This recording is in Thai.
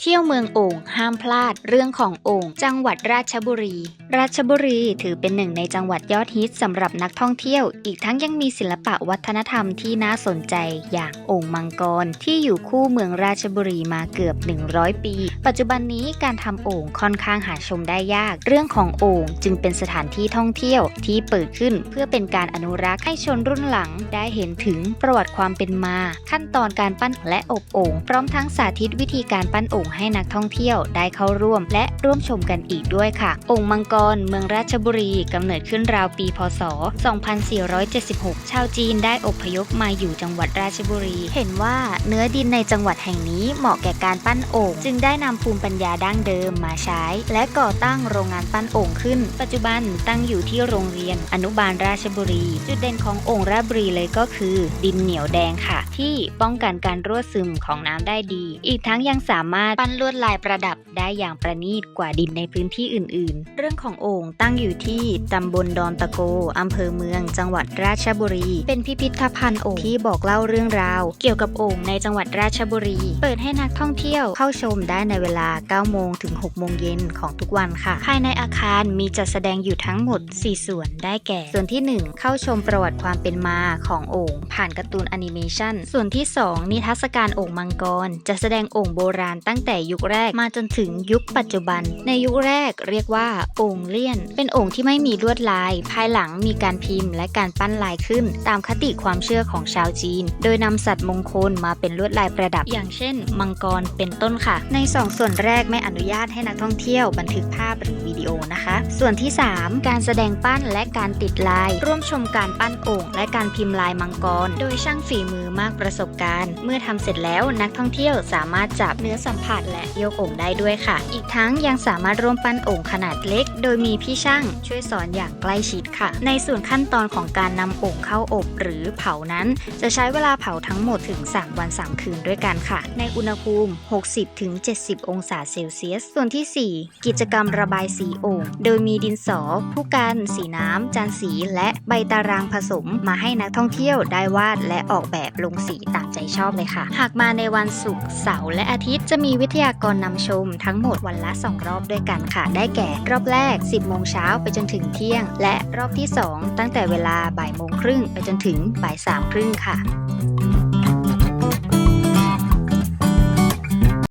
เที่ยวเมืองโอ่งห้ามพลาดเรื่องของโอ่งจังหวัดราชบุรี ราชบุรีถือเป็นหนึ่งในจังหวัดยอดฮิตสำหรับนักท่องเที่ยว อีกทั้งยังมีศิลปะวัฒนธรรมที่น่าสนใจอย่างโอ่งมังกร ที่อยู่คู่เมืองราชบุรีมาเกือบ 100 ปี ปัจจุบันนี้การทำโอ่งค่อนข้างหาชมได้ยาก เรื่องของโอ่งจึงเป็นสถานที่ท่องเที่ยวที่เปิดขึ้นเพื่อเป็นการอนุรักษ์ให้ชนรุ่นหลัง ได้เห็นถึงประวัติความเป็นมา ขั้นตอนการปั้นและอบโอ่งพร้อมทั้งสาธิตวิธีการปั้นโอ่งให้นักท่องเที่ยวได้เข้าร่วม และร่วมชมกันอีกด้วยค่ะโอ่งมังกร เมืองราชบุรีกำเนิดขึ้นราวปี พศ 2476 ชาวจีนได้อพยพมาอยู่จังหวัดราชบุรี เห็นว่าเนื้อดินในจังหวัดแห่งนี้เหมาะแก่การปั้นโอ่งจึงได้นำภูมิปัญญาดั้งเดิมมาใช้ และก่อตั้งโรงงานปั้นโอ่งขึ้น ปัจจุบันตั้งอยู่ที่โรงเรียน อนุบาลราชบุรี จุดเด่นของโอ่งราชบุรีเลยก็คือ ดินเหนียวแดงค่ะ ที่ป้องกันการรั่วซึมของน้ำได้ดี อีกทั้งยังสามารถปั้นลวดลายประดับได้อย่างประณีตกว่าดินในพื้นที่อื่น ๆ เรื่องของโอ่งตั้งอยู่ที่ตำบลดอนตะโกอำเภอเมือง จังหวัดราชบุรี เป็นพิพิธภัณฑ์โอ่งที่บอกเล่าเรื่องราว เกี่ยวกับโอ่งในจังหวัดราชบุรี เปิดให้นักท่องเที่ยวเข้าชมได้ในเวลา 9 โมงถึง 6 โมงเย็นของทุกวันค่ะ ภายในอาคารมีจัดแสดงอยู่ทั้งหมด 4 ส่วนได้แก่ ส่วนที่ 1 เข้าชมประวัติความเป็นมาของโอ่งผ่านการ์ตูนแอนิเมชันส่วนที่ 2 นิทรรศการโอ่งมังกรจะแสดงโอ่งโบราณตั้งแต่ยุคแรกมาจนถึงยุคปัจจุบัน ในยุคแรกเรียกว่าโอ่งเลี่ยน เป็นโอ่งที่ไม่มีลวดลาย ภายหลังมีการพิมพ์และการปั้นลายขึ้น ตามคติความเชื่อของชาวจีน โดยนำสัตว์มงคลมาเป็นลวดลายประดับ อย่างเช่น มังกรเป็นต้นค่ะ ใน 2 ส่วนแรกไม่อนุญาตให้นักท่องเที่ยวบันทึกภาพหรือวิดีโอนะคะ ส่วนที่ 3 การแสดงปั้นและการติดลาย ร่วมชมการปั้นโอ่งและการพิมพ์ลายมังกร โดยช่างฝีมือมากประสบการณ์ เมื่อทำเสร็จแล้วนักท่องเที่ยวสามารถจับเนื้อสัมผัสและยกโอ่งได้ด้วยค่ะ อีกทั้งยังสามารถร่วมปั้นโอ่งขนาดเล็ก โดยมีพี่ช่างช่วยสอนอย่างใกล้ชิดค่ะ ในส่วนขั้นตอนของการนำโอ่งเข้าอบหรือเผานั้น จะใช้เวลาเผาทั้งหมดถึง 3 วัน 3 คืนด้วยกันค่ะ ในอุณหภูมิ 60-70 องศาเซลเซียส ส่วนที่ 4 กิจกรรมระบายสีโอ่งโดยมีดินสอ ผู้กัน สีน้ำ จานสี และใบตารางผสมมาให้นักท่องเที่ยวได้วาดและออกแบบลงสีตามใจชอบเลยค่ะ หากมาในวันศุกร์เสาร์และอาทิตย์จะมีวิวิทยากรนำชมทั้งหมดวันละ 2 รอบด้วยกันค่ะ ได้แก่รอบแรก 10 โมงเช้าไปจนถึงเที่ยง และรอบที่ 2 ตั้งแต่เวลาบ่ายโมงครึ่งไปจนถึงบ่ายสามครึ่งค่ะ